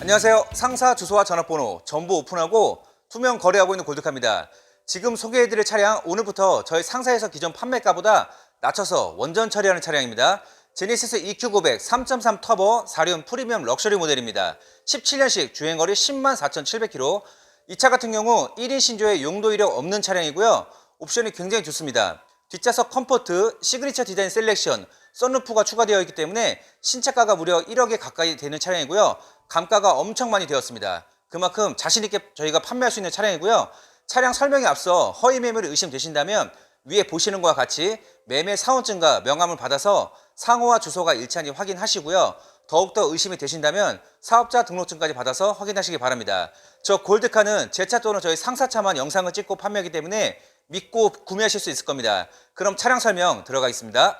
안녕하세요. 상사 주소와 전화번호 전부 오픈하고 투명 거래하고 있는 골드카입니다. 지금 소개해드릴 차량 오늘부터 저희 상사에서 기존 판매가보다 낮춰서 원전 처리하는 차량입니다. 제네시스 EQ900 3.3 터보 4륜 프리미엄 럭셔리 모델입니다. 17년식 주행거리 10만 4,700km. 이 차 같은 경우 1인 신조에 용도 이력 없는 차량이고요. 옵션이 굉장히 좋습니다. 뒷좌석 컴포트, 시그니처 디자인 셀렉션, 썬루프가 추가되어 있기 때문에 신차가가 무려 1억에 가까이 되는 차량이고요. 감가가 엄청 많이 되었습니다. 그만큼 자신있게 저희가 판매할 수 있는 차량이고요. 차량 설명에 앞서 허위 매물이 의심되신다면 위에 보시는 것과 같이 매매 사원증과 명함을 받아서 상호와 주소가 일치한지 확인하시고요. 더욱더 의심이 되신다면 사업자 등록증까지 받아서 확인하시기 바랍니다. 저 골드카는 제 차 또는 저희 상사차만 영상을 찍고 판매하기 때문에 믿고 구매하실 수 있을 겁니다. 그럼 차량 설명 들어가겠습니다.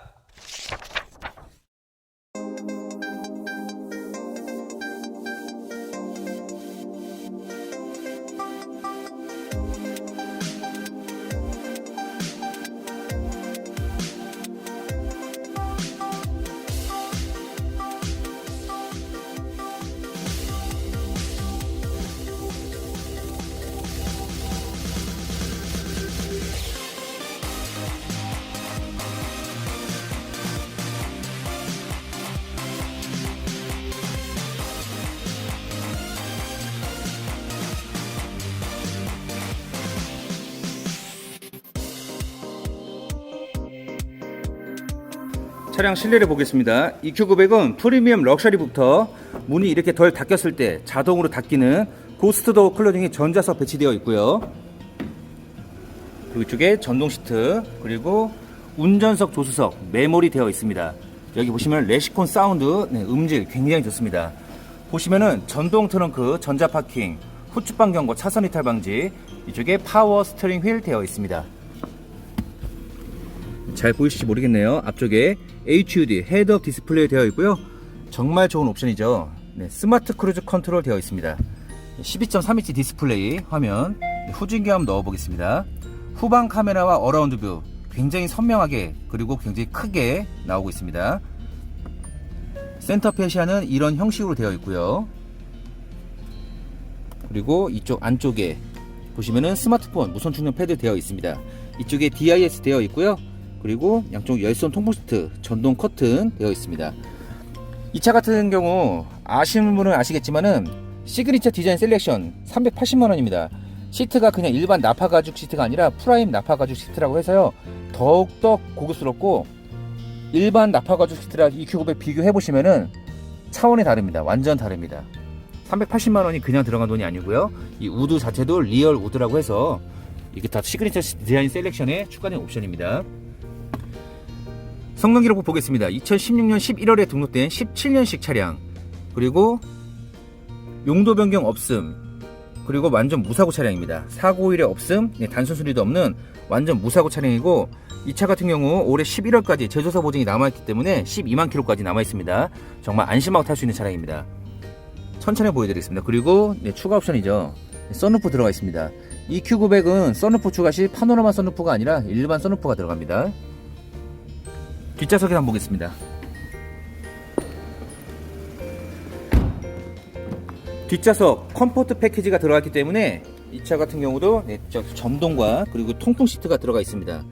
차량 실내를 보겠습니다. EQ900은 프리미엄 럭셔리부터 문이 이렇게 덜 닫혔을 때 자동으로 닫히는 고스트 도어 클로징이 전자석 배치되어 있고요. 그리고 이쪽에 전동 시트 그리고 운전석 조수석 메모리 되어 있습니다. 여기 보시면 레시콘 사운드 네, 음질 굉장히 좋습니다. 보시면은 전동 트렁크 전자 파킹 후추방 경고 차선 이탈 방지 이쪽에 파워 스티어링 휠 되어 있습니다. 잘 보이실지 모르겠네요. 앞쪽에 HUD 헤드업 디스플레이 되어 있고요. 정말 좋은 옵션이죠. 네, 스마트 크루즈 컨트롤 되어 있습니다. 12.3인치 디스플레이 화면 후진기 한번 넣어보겠습니다. 후방 카메라와 어라운드 뷰 굉장히 선명하게 그리고 굉장히 크게 나오고 있습니다. 센터 페시아는 이런 형식으로 되어 있고요. 그리고 이쪽 안쪽에 보시면은 스마트폰 무선 충전 패드 되어 있습니다. 이쪽에 DIS 되어 있고요. 그리고 양쪽 열선 통풍 시트 전동 커튼 되어 있습니다. 이 차 같은 경우 아시는 분은 아시겠지만은 시그니처 디자인 셀렉션 380만 원입니다. 시트가 그냥 일반 나파 가죽 시트가 아니라 프라임 나파 가죽 시트라고 해서요. 더욱더 고급스럽고 일반 나파 가죽 시트랑 EQ900 비교해 보시면은 차원이 다릅니다. 완전 다릅니다. 380만 원이 그냥 들어간 돈이 아니고요. 이 우드 자체도 리얼 우드라고 해서 이게 다 시그니처 디자인 셀렉션에 추가된 옵션입니다. 성능 기록 보겠습니다. 2016년 11월에 등록된 17년식 차량 그리고 용도 변경 없음 그리고 완전 무사고 차량입니다. 사고 일에 없음 네, 단순 수리도 없는 완전 무사고 차량이고 이 차 같은 경우 올해 11월까지 제조사 보증이 남아있기 때문에 12만 킬로까지 남아있습니다. 정말 안심하고 탈 수 있는 차량입니다. 천천히 보여드리겠습니다. 그리고 네, 추가 옵션이죠. 썬루프 들어가 있습니다. 이 Q900은 썬루프 추가 시 파노라마 썬루프가 아니라 일반 썬루프가 들어갑니다. 뒷좌석에 한번 보겠습니다. 뒷좌석 컴포트 패키지가 들어갔기 때문에 이 차 같은 경우도 네, 저 전동과 그리고 통풍 시트가 들어가 있습니다.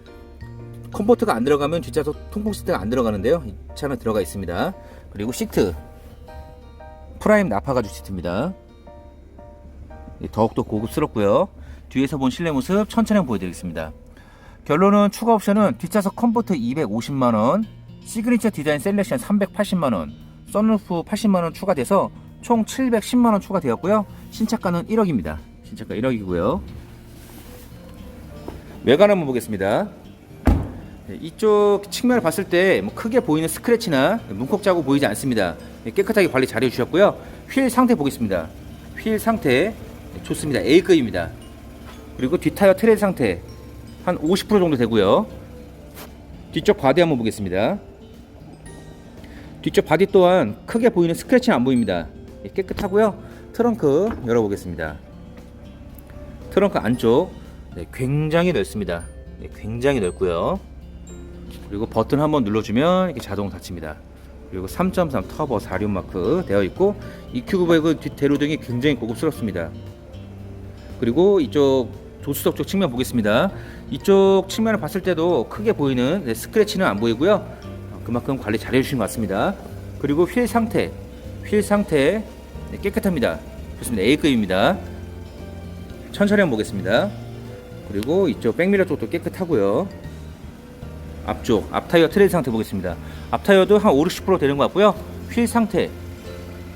컴포트가 안 들어가면 뒷좌석 통풍 시트가 안 들어가는데요. 이 차는 들어가 있습니다. 그리고 시트 프라임 나파 가죽 시트입니다. 네, 더욱더 고급스럽고요. 뒤에서 본 실내 모습 천천히 보여드리겠습니다. 결론은 추가 옵션은 뒷좌석 컴포트 250만원, 시그니처 디자인 셀렉션 380만원, 썬루프 80만원 추가돼서 총 710만원 추가되었고요. 신차가는 1억입니다. 신차가 1억이고요. 외관 한번 보겠습니다. 네, 이쪽 측면을 봤을 때뭐 크게 보이는 스크래치나 문콕 자국 보이지 않습니다. 네, 깨끗하게 관리 잘 해 주셨고요. 휠 상태 보겠습니다. 휠 상태 네, 좋습니다. A급입니다. 그리고 뒷타이어 트레드 상태 한 50% 정도 되고요. 뒤쪽 바디 한번 보겠습니다. 뒤쪽 바디 또한 크게 보이는 스크래치는 안 보입니다. 예, 깨끗하고요. 트렁크 열어보겠습니다. 트렁크 안쪽 네, 굉장히 넓습니다. 네, 굉장히 넓고요. 그리고 버튼 한번 눌러주면 이렇게 자동 닫힙니다. 그리고 3.3 터보 4륜 마크 되어 있고 EQ900은 뒷 대로등이 굉장히 고급스럽습니다. 그리고 이쪽 조수석 쪽 측면 보겠습니다. 이쪽 측면을 봤을 때도 크게 보이는 네, 스크래치는 안 보이고요. 어, 그만큼 관리 잘 해주신 것 같습니다. 그리고 휠 상태, 휠 상태 네, 깨끗합니다. 좋습니다. A급입니다. 천차량 보겠습니다. 그리고 이쪽 백미러 쪽도 깨끗하고요. 앞쪽 앞 타이어 트레일 상태 보겠습니다. 앞 타이어도 한 5, 60% 되는 것 같고요. 휠 상태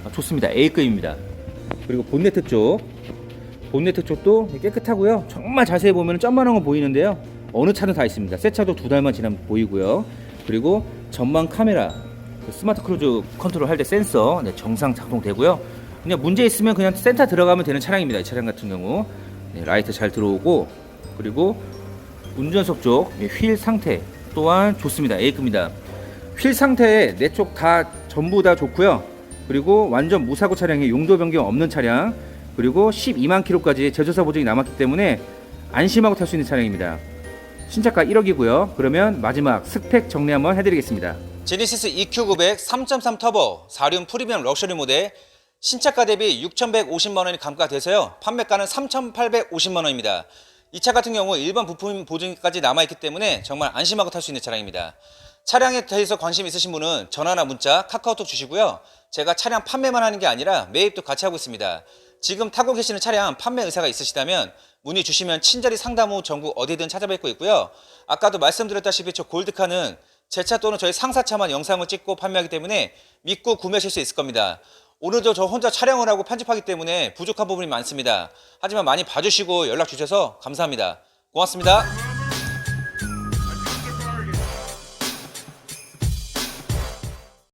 아, 좋습니다. A급입니다. 그리고 본네트 쪽 본네트 쪽도 깨끗하고요. 정말 자세히 보면 점만한 건 보이는데요. 어느 차는 다 있습니다. 새 차도 두 달만 지나면 보이고요. 그리고 전방 카메라 그 스마트 크루즈 컨트롤 할 때 센서 네, 정상 작동되고요. 그냥 문제 있으면 그냥 센터 들어가면 되는 차량입니다. 이 차량 같은 경우 네, 라이트 잘 들어오고 그리고 운전석 쪽 휠 상태 또한 좋습니다. A급입니다. 휠 상태 네쪽다 전부 다 좋고요. 그리고 완전 무사고 차량에 용도 변경 없는 차량 그리고 12만 킬로까지 제조사 보증이 남았기 때문에 안심하고 탈 수 있는 차량입니다. 신차가 1억이고요. 그러면 마지막 스펙 정리 한번 해드리겠습니다. 제니시스 EQ900 3.3 터보 4륜 프리미엄 럭셔리 모델 신차가 대비 6,150만 원이 감가돼서요. 판매가는 3,850만 원입니다. 이 차 같은 경우 일반 부품 보증까지 남아있기 때문에 정말 안심하고 탈 수 있는 차량입니다. 차량에 대해서 관심 있으신 분은 전화나 문자, 카카오톡 주시고요. 제가 차량 판매만 하는 게 아니라 매입도 같이 하고 있습니다. 지금 타고 계시는 차량 판매 의사가 있으시다면 문의 주시면 친절히 상담 후 전국 어디든 찾아뵙고 있고요. 아까도 말씀드렸다시피 저 골드카는 제 차 또는 저희 상사차만 영상을 찍고 판매하기 때문에 믿고 구매하실 수 있을 겁니다. 오늘도 저 혼자 촬영을 하고 편집하기 때문에 부족한 부분이 많습니다. 하지만 많이 봐주시고 연락 주셔서 감사합니다. 고맙습니다.